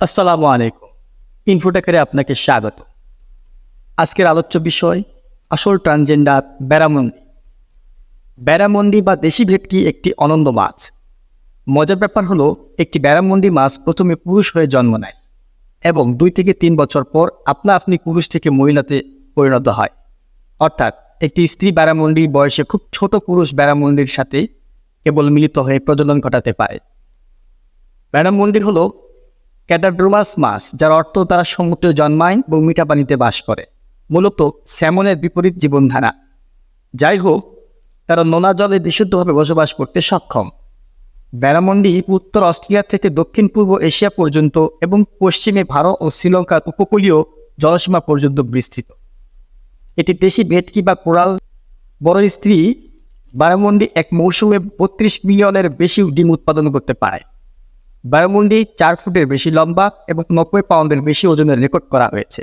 আসসালামু আলাইকুম। ইনফোটেকারে আপনাকে স্বাগত। আজকের আলোচ্য বিষয় আসল ট্রানজেন্ডার ব্যারামন্ডি। ব্যারামন্ডি বা দেশি ভেটকি একটি অনন্য মাছ। মজার ব্যাপার হলো, একটি ব্যারামন্ডি মাছ প্রথমে পুরুষ হয়ে জন্ম নেয় এবং দুই থেকে তিন বছর পর আপনা আপনি পুরুষ থেকে মহিলাতে পরিণত হয়। অর্থাৎ, একটি স্ত্রী ব্যারামন্ডি বয়সে খুব ছোট পুরুষ ব্যারামন্ডির সাথে কেবল মিলিত হয়ে প্রজনন ঘটাতে পারে। ব্যারামন্ডির হলো ক্যাটাড্রোমাস মাছ যার অর্থ তারা সমুদ্রে জন্মায় এবং মিঠা পানিতে বাস করে, মূলত স্যামনের বিপরীত জীবনধারা। যাই হোক, তারা নোনা জলে বিশুদ্ধভাবে বসবাস করতে সক্ষম। ব্যারামন্ডি উত্তর অস্ট্রেলিয়া থেকে দক্ষিণ পূর্ব এশিয়া পর্যন্ত এবং পশ্চিমে ভারত ও শ্রীলঙ্কার উপকূলীয় জলসীমা পর্যন্ত বিস্তৃত। এটি দেশি ভেটকি বা কোরাল। বড় স্ত্রী ব্যারামন্ডি এক মৌসুমে বত্রিশ মিলিয়নের বেশি ডিম উৎপাদন করতে পারে। বায়ুমন্ডি চার ফুটের বেশি লম্বা এবং নব্বই পাউন্ডের বেশি ওজনের রেকর্ড করা হয়েছে।